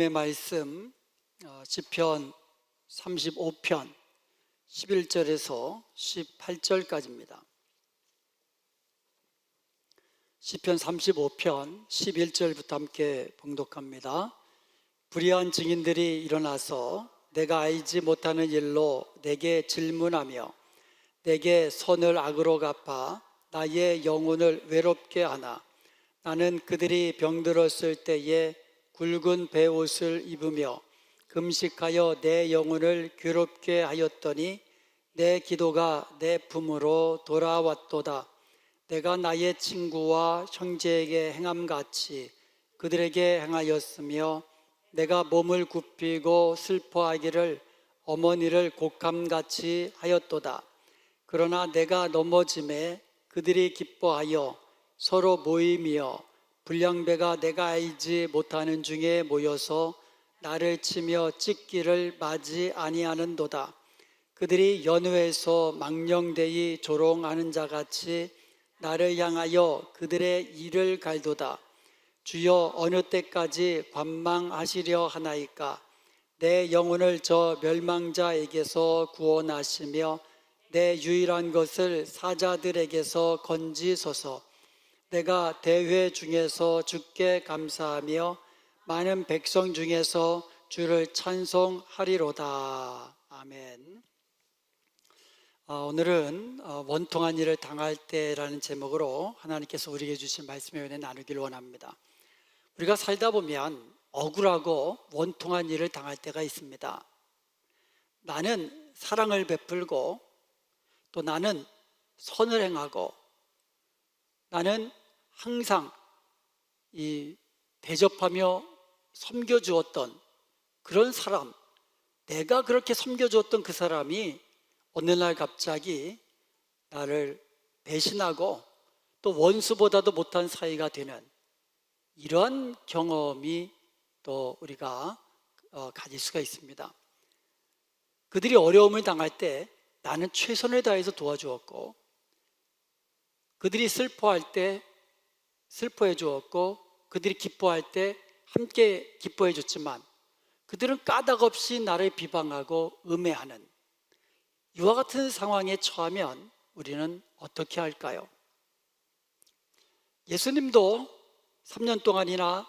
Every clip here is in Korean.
하나님의 말씀 어, 시편 35편 11절에서 18절까지입니다. 시편 35편 11절부터 함께 봉독합니다. 불의한 증인들이 일어나서 내가 알지 못하는 일로 내게 질문하며 내게 선을 악으로 갚아 나의 영혼을 외롭게 하나 나는 그들이 병들었을 때에 굵은 베옷을 입으며 금식하여 내 영혼을 괴롭게 하였더니 내 기도가 내 품으로 돌아왔도다. 내가 나의 친구와 형제에게 행함 같이 그들에게 행하였으며 내가 몸을 굽히고 슬퍼하기를 어머니를 곡함같이 하였도다. 그러나 내가 넘어짐에 그들이 기뻐하여 서로 모임이여 불량배가 내가 알지 못하는 중에 모여서 나를 치며 찢기를 맞이 아니하는도다. 그들이 연회에서 망령되이 조롱하는 자 같이 나를 향하여 그들의 이를 갈도다. 주여 어느 때까지 관망하시려 하나이까? 내 영혼을 저 멸망자에게서 구원하시며 내 유일한 것을 사자들에게서 건지소서. 내가 대회 중에서 주께 감사하며 많은 백성 중에서 주를 찬송하리로다. 아멘. 아, 오늘은 어, 원통한 일을 당할 때라는 제목으로 하나님께서 우리에게 주신 말씀의 은혜 나누기를 원합니다. 우리가 살다 보면 억울하고 원통한 일을 당할 때가 있습니다. 나는 사랑을 베풀고 또 나는 선을 행하고 나는 항상 이 대접하며 섬겨주었던 그런 사람, 내가 그렇게 섬겨주었던 그 사람이 어느 날 갑자기 나를 배신하고 또 원수보다도 못한 사이가 되는 이러한 경험이 또 우리가 어, 가질 수가 있습니다. 그들이 어려움을 당할 때 나는 최선을 다해서 도와주었고 그들이 슬퍼할 때 슬퍼해 주었고 그들이 기뻐할 때 함께 기뻐해 줬지만 그들은 까닭 없이 나를 비방하고 음해하는 이와 같은 상황에 처하면 우리는 어떻게 할까요? 예수님도 3년 동안이나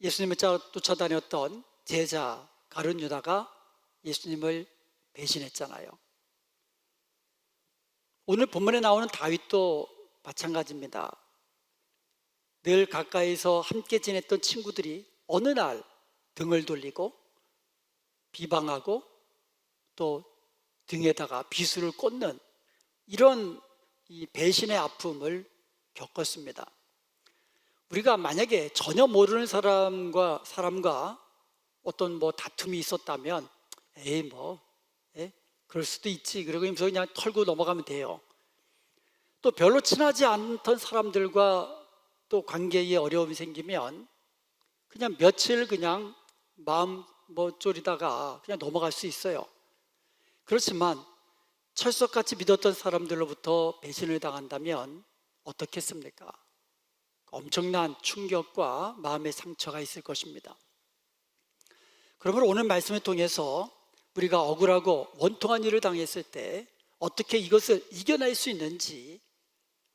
예수님을 쫓아다녔던 제자 가룟 유다가 예수님을 배신했잖아요. 오늘 본문에 나오는 다윗도 마찬가지입니다. 늘 가까이서 함께 지냈던 친구들이 어느 날 등을 돌리고 비방하고 또 등에다가 비수를 꽂는 이런 이 배신의 아픔을 겪었습니다. 우리가 만약에 전혀 모르는 사람과 사람과 어떤 뭐 다툼이 있었다면 에이 뭐 에? 그럴 수도 있지 그러고 그냥 털고 넘어가면 돼요. 또 별로 친하지 않던 사람들과 또 관계에 어려움이 생기면 그냥 며칠 그냥 마음 뭐 졸이다가 그냥 넘어갈 수 있어요. 그렇지만 철석같이 믿었던 사람들로부터 배신을 당한다면 어떻겠습니까? 엄청난 충격과 마음의 상처가 있을 것입니다. 그러므로 오늘 말씀을 통해서 우리가 억울하고 원통한 일을 당했을 때 어떻게 이것을 이겨낼 수 있는지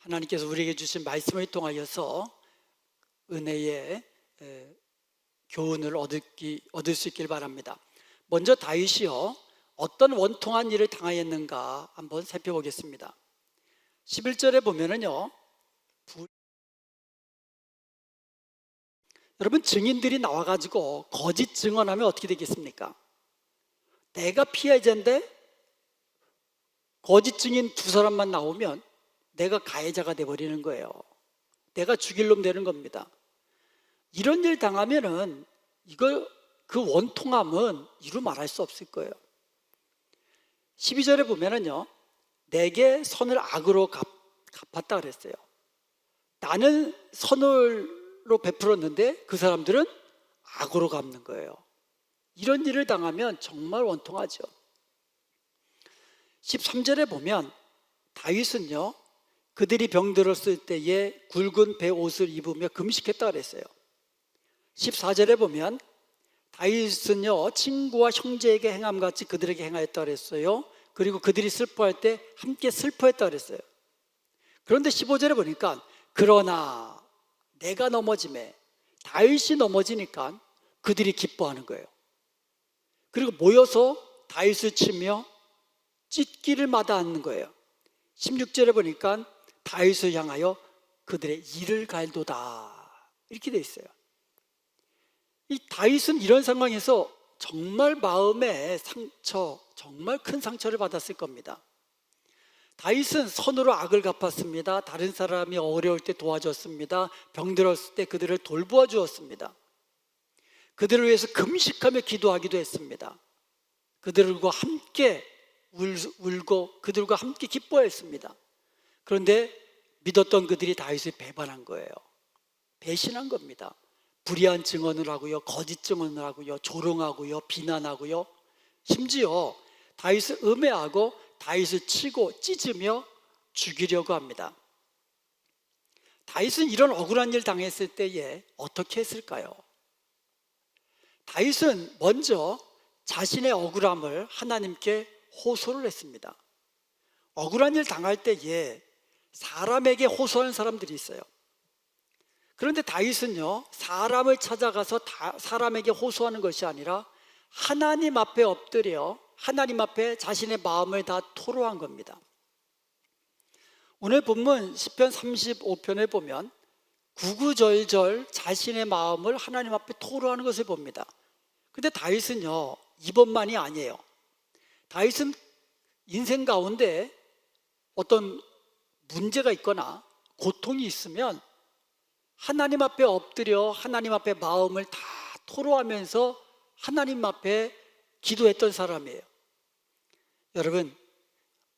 하나님께서 우리에게 주신 말씀을 통하여서 은혜의 교훈을 얻기, 얻을 수 있길 바랍니다. 먼저 다윗이요 어떤 원통한 일을 당하였는가 한번 살펴보겠습니다. 11절에 보면은요 부... 여러분 증인들이 나와 가지고 거짓 증언하면 어떻게 되겠습니까? 내가 피해자인데 거짓 증인 두 사람만 나오면 내가 가해자가 돼버리는 거예요. 내가 죽일 놈 되는 겁니다. 이런 일 당하면은 이걸 그 원통함은 이루 말할 수 없을 거예요. 12절에 보면은요, 내게 선을 악으로 갚, 았다 그랬어요. 나는 선을로 베풀었는데 그 사람들은 악으로 갚는 거예요. 이런 일을 당하면 정말 원통하죠. 13절에 보면 다윗은요, 그들이 병들었을 때에 굵은 배 옷을 입으며 금식했다 그랬어요. 14절에 보면 다윗은요 친구와 형제에게 행함 같이 그들에게 행하였다 그랬어요. 그리고 그들이 슬퍼할 때 함께 슬퍼했다 그랬어요. 그런데 15절에 보니까 그러나 내가 넘어짐에 다윗이 넘어지니까 그들이 기뻐하는 거예요. 그리고 모여서 다윗을 치며 찢기를 마다하는 거예요. 16절에 보니까 다윗을 향하여 그들의 이를 갈도다. 이렇게 돼 있어요. 이 다윗은 이런 상황에서 정말 마음에 상처, 정말 큰 상처를 받았을 겁니다. 다윗은 선으로 악을 갚았습니다. 다른 사람이 어려울 때 도와줬습니다. 병들었을 때 그들을 돌보아 주었습니다. 그들을 위해서 금식하며 기도하기도 했습니다. 그들과 함께 울, 울고 그들과 함께 기뻐했습니다. 그런데 믿었던 그들이 다윗을 배반한 거예요. 배신한 겁니다. 불의한 증언을 하고요, 거짓 증언을 하고요, 조롱하고요, 비난하고요. 심지어 다윗을 음해하고 다윗을 치고 찢으며 죽이려고 합니다. 다윗은 이런 억울한 일 당했을 때에 어떻게 했을까요? 다윗은 먼저 자신의 억울함을 하나님께 호소를 했습니다. 억울한 일 당할 때에 사람에게 호소하는 사람들이 있어요. 그런데 다윗은요, 사람을 찾아가서 다- 사람에게 호소하는 것이 아니라 하나님 앞에 엎드려 하나님 앞에 자신의 마음을 다 토로한 겁니다. 오늘 본문 10편 35편에 보면 구구절절 자신의 마음을 하나님 앞에 토로하는 것을 봅니다. 근데 다윗은요, 이번만이 아니에요. 다윗은 인생 가운데 어떤 문제가 있거나 고통이 있으면 하나님 앞에 엎드려 하나님 앞에 마음을 다 토로하면서 하나님 앞에 기도했던 사람이에요. 여러분,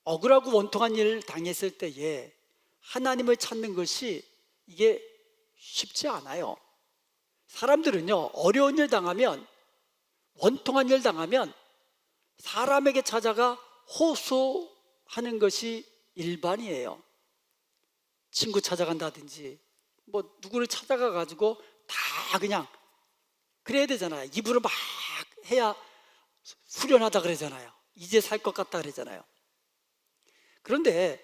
억울하고 원통한 일을 당했을 때에 하나님을 찾는 것이 이게 쉽지 않아요. 사람들은요, 어려운 일 당하면, 원통한 일 당하면 사람에게 찾아가 호소하는 것이 일반이에요. 친구 찾아간다든지, 뭐 누구를 찾아가 가지고 다 그냥 그래야 되잖아요. 입으로 막 해야 후련하다 그러잖아요. 이제 살 것 같다 그러잖아요. 그런데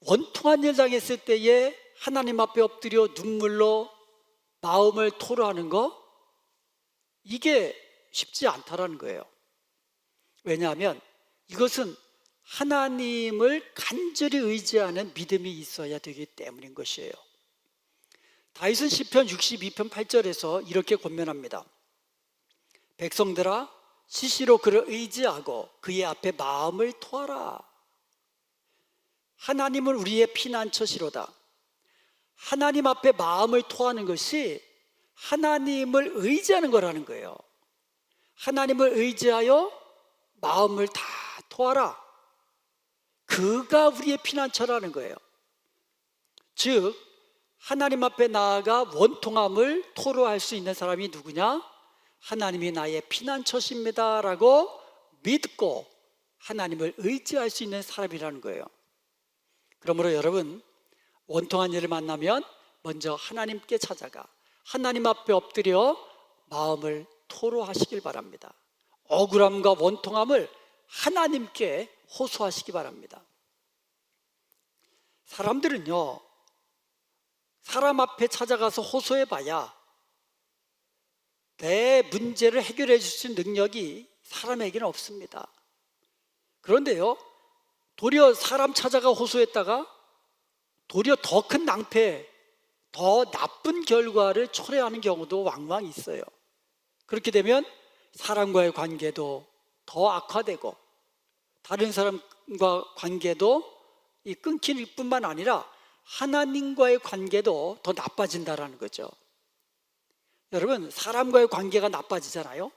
원통한 일 당했을 때에 하나님 앞에 엎드려 눈물로 마음을 토로하는 거 이게 쉽지 않다라는 거예요. 왜냐하면 이것은 하나님을 간절히 의지하는 믿음이 있어야 되기 때문인 것이에요. 다윗은 시편 62편 8절에서 이렇게 권면합니다. 백성들아 시시로 그를 의지하고 그의 앞에 마음을 토하라. 하나님은 우리의 피난처시로다. 하나님 앞에 마음을 토하는 것이 하나님을 의지하는 거라는 거예요. 하나님을 의지하여 마음을 다 토하라. 그가 우리의 피난처라는 거예요. 즉, 하나님 앞에 나아가 원통함을 토로할 수 있는 사람이 누구냐? 하나님이 나의 피난처십니다. 라고 믿고 하나님을 의지할 수 있는 사람이라는 거예요. 그러므로 여러분, 원통한 일을 만나면 먼저 하나님께 찾아가 하나님 앞에 엎드려 마음을 토로하시길 바랍니다. 억울함과 원통함을 하나님께 호소하시기 바랍니다. 사람들은요, 사람 앞에 찾아가서 호소해 봐야 내 문제를 해결해 줄 수 있는 능력이 사람에게는 없습니다. 그런데요, 도리어 사람 찾아가 호소했다가 도리어 더 큰 낭패, 더 나쁜 결과를 초래하는 경우도 왕왕 있어요. 그렇게 되면 사람과의 관계도 더 악화되고 다른 사람과 관계도 이 끊길 뿐만 아니라 하나님과의 관계도 더 나빠진다라는 거죠. 여러분, 사람과의 관계가 나빠지잖아요.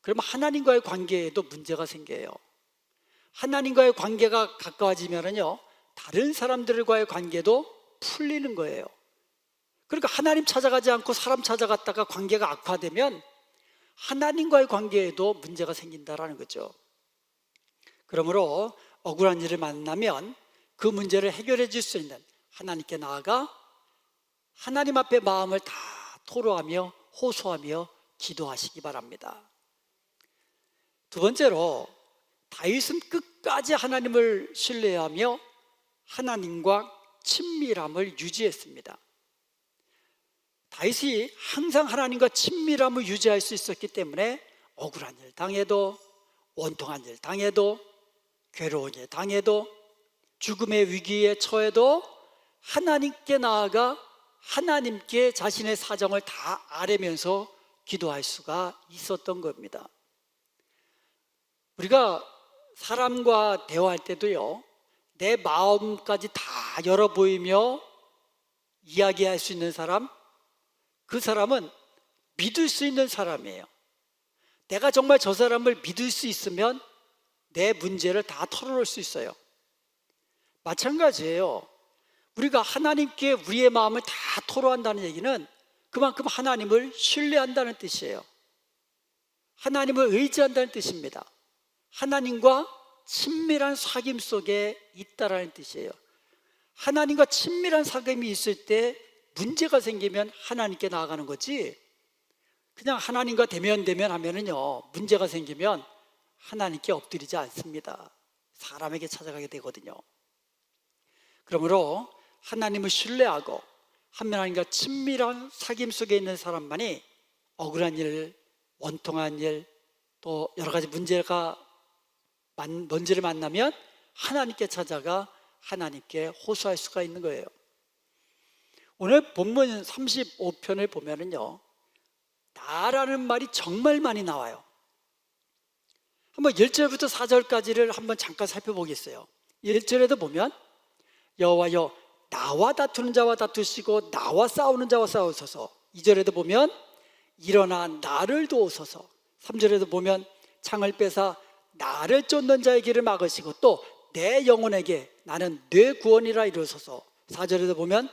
그러면 하나님과의 관계에도 문제가 생겨요. 하나님과의 관계가 가까워지면은요, 다른 사람들과의 관계도 풀리는 거예요. 그러니까 하나님 찾아가지 않고 사람 찾아갔다가 관계가 악화되면 하나님과의 관계에도 문제가 생긴다라는 거죠. 그러므로 억울한 일을 만나면 그 문제를 해결해 줄 수 있는 하나님께 나아가 하나님 앞에 마음을 다 토로하며 호소하며 기도하시기 바랍니다. 두 번째로 다윗은 끝까지 하나님을 신뢰하며 하나님과 친밀함을 유지했습니다. 다윗이 항상 하나님과 친밀함을 유지할 수 있었기 때문에 억울한 일 당해도 원통한 일 당해도 괴로운 일 당해도 죽음의 위기에 처해도 하나님께 나아가 하나님께 자신의 사정을 다 아뢰면서 기도할 수가 있었던 겁니다. 우리가 사람과 대화할 때도요, 내 마음까지 다 열어 보이며 이야기할 수 있는 사람, 그 사람은 믿을 수 있는 사람이에요. 내가 정말 저 사람을 믿을 수 있으면 내 문제를 다 털어놓을 수 있어요. 마찬가지예요. 우리가 하나님께 우리의 마음을 다 토로한다는 얘기는 그만큼 하나님을 신뢰한다는 뜻이에요. 하나님을 의지한다는 뜻입니다. 하나님과 친밀한 사귐 속에 있다라는 뜻이에요. 하나님과 친밀한 사귐이 있을 때 문제가 생기면 하나님께 나아가는 거지. 그냥 하나님과 대면 대면 하면은요 문제가 생기면 하나님께 엎드리지 않습니다. 사람에게 찾아가게 되거든요. 그러므로 하나님을 신뢰하고 하나님과 친밀한 사귐 속에 있는 사람만이 억울한 일, 원통한 일, 또 여러 가지 문제가 만- 문제를 만나면 하나님께 찾아가 하나님께 호소할 수가 있는 거예요. 오늘 본문 35편을 보면은요, 나라는 말이 정말 많이 나와요. 한번 1절부터 4절까지를 한번 잠깐 살펴보겠어요. 1절에도 보면 여호와여 나와 다투는 자와 다투시고 나와 싸우는 자와 싸우소서. 2절에도 보면 일어나 나를 도우소서. 3절에도 보면 창을 빼사 나를 쫓는 자의 길을 막으시고 또 내 영혼에게 나는 뇌 구원이라 이루소서. 4절에도 보면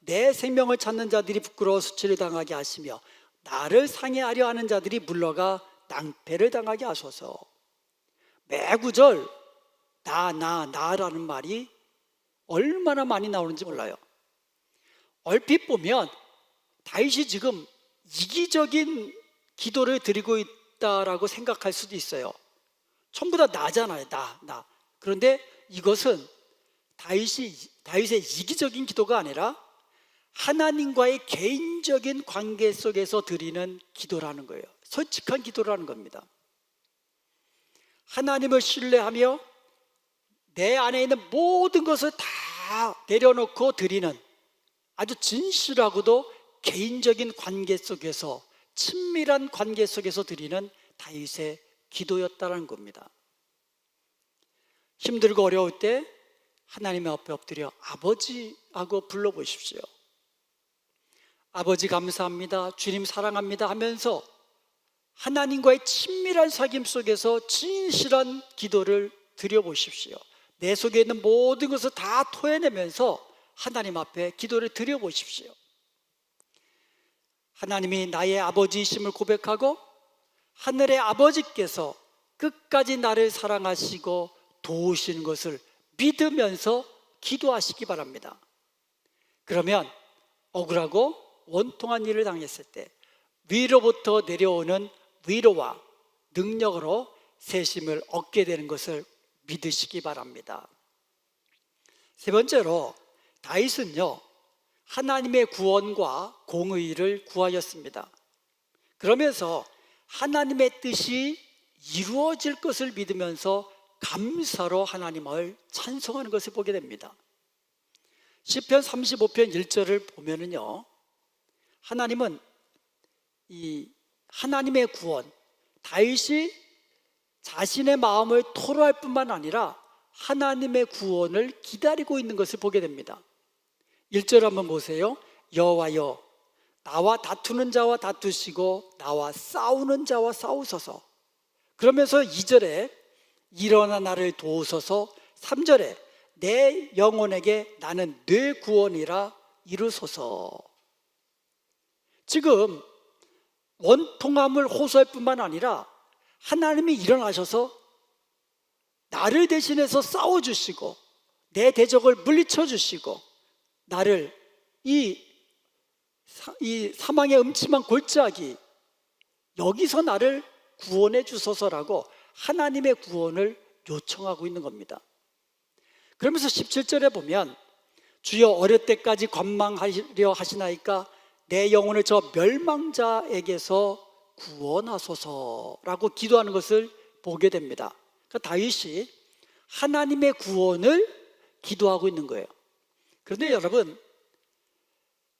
내 생명을 찾는 자들이 부끄러워 수치를 당하게 하시며 나를 상해하려 하는 자들이 물러가 낭패를 당하게 하소서. 매 구절 나, 나, 나라는 말이 얼마나 많이 나오는지 몰라요. 얼핏 보면 다윗이 지금 이기적인 기도를 드리고 있다라고 생각할 수도 있어요. 전부 다 나잖아요. 나, 나. 그런데 이것은 다윗이 다윗의 이기적인 기도가 아니라 하나님과의 개인적인 관계 속에서 드리는 기도라는 거예요. 솔직한 기도라는 겁니다. 하나님을 신뢰하며 내 안에 있는 모든 것을 다 내려놓고 드리는 아주 진실하고도 개인적인 관계 속에서 친밀한 관계 속에서 드리는 다윗의 기도였다는 겁니다. 힘들고 어려울 때 하나님 앞에 엎드려 아버지하고 불러보십시오. 아버지 감사합니다. 주님 사랑합니다 하면서 하나님과의 친밀한 사귐 속에서 진실한 기도를 드려보십시오. 내 속에 있는 모든 것을 다 토해내면서 하나님 앞에 기도를 드려보십시오. 하나님이 나의 아버지이심을 고백하고 하늘의 아버지께서 끝까지 나를 사랑하시고 도우시는 것을 믿으면서 기도하시기 바랍니다. 그러면 억울하고 원통한 일을 당했을 때 위로부터 내려오는 위로와 능력으로 세심을 얻게 되는 것을 믿으시기 바랍니다. 세 번째로 다윗은요 하나님의 구원과 공의를 구하였습니다. 그러면서 하나님의 뜻이 이루어질 것을 믿으면서 감사로 하나님을 찬송하는 것을 보게 됩니다. 시편 35편 1절을 보면은요. 하나님은 이 하나님의 구원 다윗이 자신의 마음을 토로할 뿐만 아니라 하나님의 구원을 기다리고 있는 것을 보게 됩니다. 1절 한번 보세요. 여호와여 나와 다투는 자와 다투시고 나와 싸우는 자와 싸우소서. 그러면서 2절에 일어나 나를 도우소서 3절에 내 영혼에게 나는 뇌 구원이라 이루소서 지금 원통함을 호소할 뿐만 아니라 하나님이 일어나셔서 나를 대신해서 싸워주시고 내 대적을 물리쳐 주시고 나를 이, 사- 이 사망의 음침한 골짜기 여기서 나를 구원해 주소서라고 하나님의 구원을 요청하고 있는 겁니다. 그러면서 17절에 보면 주여 어릴 때까지 관망하려 하시나이까 내 영혼을 저 멸망자에게서 구원하소서라고 기도하는 것을 보게 됩니다. 그러니까 다윗이 하나님의 구원을 기도하고 있는 거예요. 그런데 여러분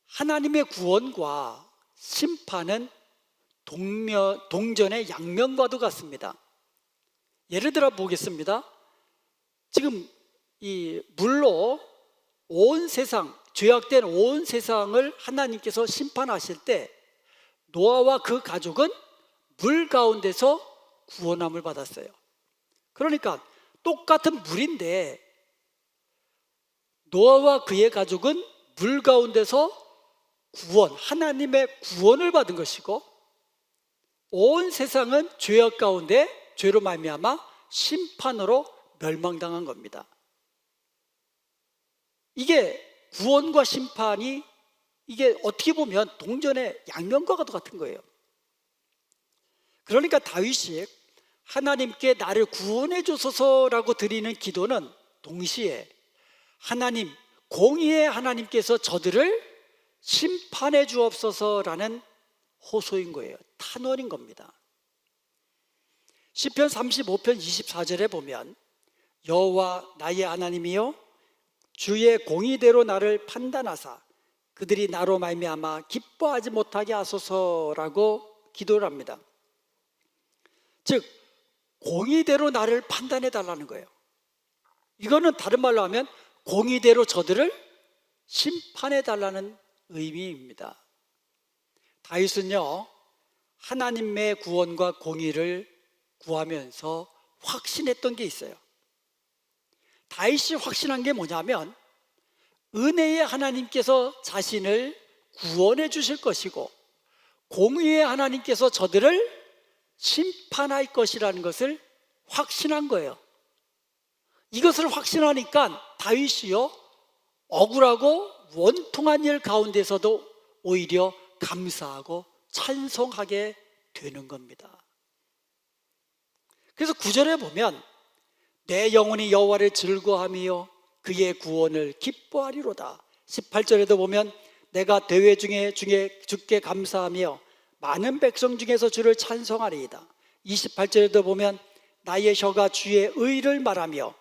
하나님의 구원과 심판은 동면, 동전의 양면과도 같습니다. 예를 들어 보겠습니다. 지금 이 물로 온 세상, 죄악된 온 세상을 하나님께서 심판하실 때 노아와 그 가족은 물 가운데서 구원함을 받았어요. 그러니까 똑같은 물인데 노아와 그의 가족은 물 가운데서 구원, 하나님의 구원을 받은 것이고 온 세상은 죄악 가운데 죄로 말미암아 심판으로 멸망당한 겁니다. 이게 구원과 심판이 이게 어떻게 보면 동전의 양면과 같은 거예요. 그러니까 다윗이 하나님께 나를 구원해 주소서라고 드리는 기도는 동시에 하나님 공의의 하나님께서 저들을 심판해 주옵소서라는 호소인 거예요. 탄원인 겁니다. 시편 35편 24절에 보면 여호와 나의 하나님이여 주의 공의대로 나를 판단하사 그들이 나로 말미암아 기뻐하지 못하게 하소서라고 기도를 합니다. 즉 공의대로 나를 판단해 달라는 거예요. 이거는 다른 말로 하면 공의대로 저들을 심판해 달라는 의미입니다. 다윗은요 하나님의 구원과 공의를 구하면서 확신했던 게 있어요. 다윗이 확신한 게 뭐냐면 은혜의 하나님께서 자신을 구원해 주실 것이고 공의의 하나님께서 저들을 심판할 것이라는 것을 확신한 거예요. 이것을 확신하니까 다윗이요 억울하고 원통한 일 가운데서도 오히려 감사하고 찬송하게 되는 겁니다. 그래서 구절에 보면 내 영혼이 여호와를 즐거하며 그의 구원을 기뻐하리로다. 18절에도 보면 내가 대회 중에 중에 주께 감사하며 많은 백성 중에서 주를 찬송하리이다. 28절에도 보면 나의 혀가 주의 의를 말하며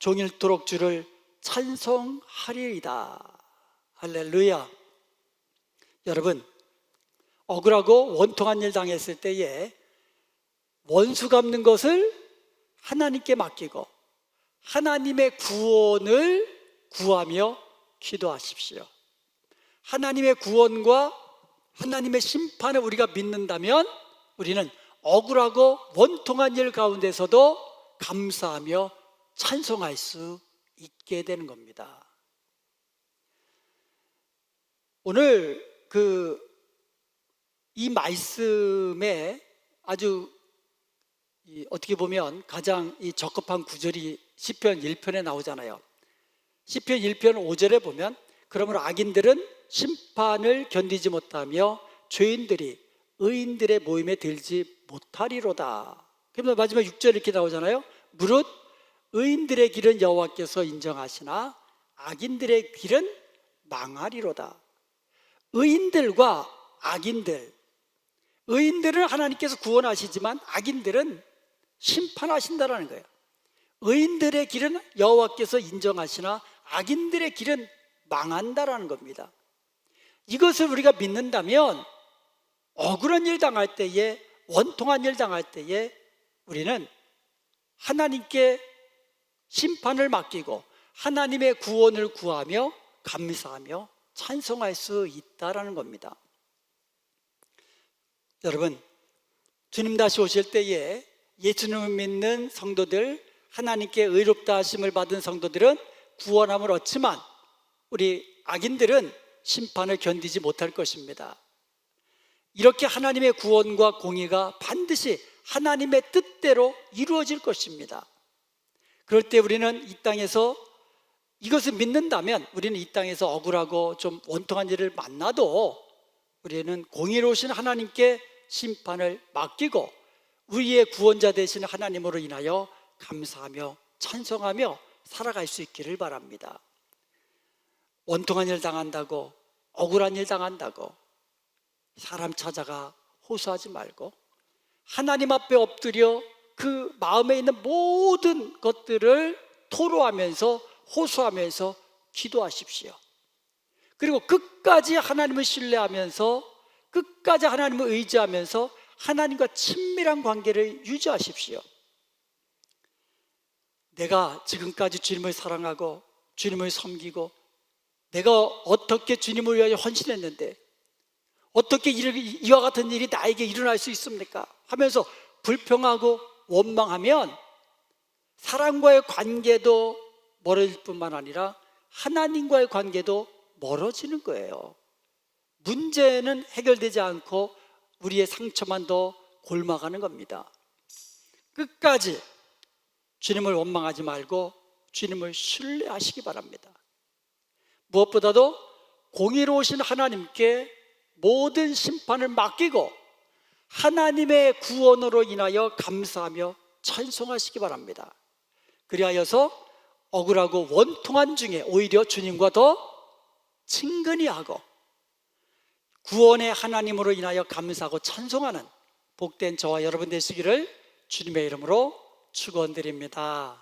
종일토록 주를 찬송하리이다. 할렐루야. 여러분, 억울하고 원통한 일 당했을 때에 원수 갚는 것을 하나님께 맡기고 하나님의 구원을 구하며 기도하십시오. 하나님의 구원과 하나님의 심판을 우리가 믿는다면 우리는 억울하고 원통한 일 가운데서도 감사하며 찬송할 수 있게 되는 겁니다. 오늘 그 이 말씀에 아주 이 어떻게 보면 가장 이 적합한 구절이 시편 1편에 나오잖아요. 시편 1편 5절에 보면 그러므로 악인들은 심판을 견디지 못하며 죄인들이 의인들의 모임에 들지 못하리로다. 그러면 마지막 6절 이렇게 나오잖아요. 무릇 의인들의 길은 여호와께서 인정하시나 악인들의 길은 망하리로다. 의인들과 악인들, 의인들을 하나님께서 구원하시지만 악인들은 심판하신다라는 거예요. 의인들의 길은 여호와께서 인정하시나 악인들의 길은 망한다라는 겁니다. 이것을 우리가 믿는다면 억울한 일 당할 때에 원통한 일 당할 때에 우리는 하나님께 심판을 맡기고 하나님의 구원을 구하며 감사하며 찬송할 수 있다라는 겁니다. 여러분, 주님 다시 오실 때에 예수님을 믿는 성도들, 하나님께 의롭다 하심을 받은 성도들은 구원함을 얻지만 우리 악인들은 심판을 견디지 못할 것입니다. 이렇게 하나님의 구원과 공의가 반드시 하나님의 뜻대로 이루어질 것입니다. 그럴 때 우리는 이 땅에서 이것을 믿는다면 우리는 이 땅에서 억울하고 좀 원통한 일을 만나도 우리는 공의로우신 하나님께 심판을 맡기고 우리의 구원자 되신 하나님으로 인하여 감사하며 찬송하며 살아갈 수 있기를 바랍니다. 원통한 일 당한다고 억울한 일 당한다고 사람 찾아가 호소하지 말고 하나님 앞에 엎드려 그 마음에 있는 모든 것들을 토로하면서 호소하면서 기도하십시오. 그리고 끝까지 하나님을 신뢰하면서 끝까지 하나님을 의지하면서 하나님과 친밀한 관계를 유지하십시오. 내가 지금까지 주님을 사랑하고 주님을 섬기고 내가 어떻게 주님을 위하여 헌신했는데 어떻게 이- 이와 같은 일이 나에게 일어날 수 있습니까? 하면서 불평하고 원망하면 사람과의 관계도 멀어질 뿐만 아니라 하나님과의 관계도 멀어지는 거예요. 문제는 해결되지 않고 우리의 상처만 더 골마가는 겁니다. 끝까지 주님을 원망하지 말고 주님을 신뢰하시기 바랍니다. 무엇보다도 공의로우신 하나님께 모든 심판을 맡기고 하나님의 구원으로 인하여 감사하며 찬송하시기 바랍니다. 그리하여서 억울하고 원통한 중에 오히려 주님과 더 친근히 하고 구원의 하나님으로 인하여 감사하고 찬송하는 복된 저와 여러분 되시기를 주님의 이름으로 축원드립니다.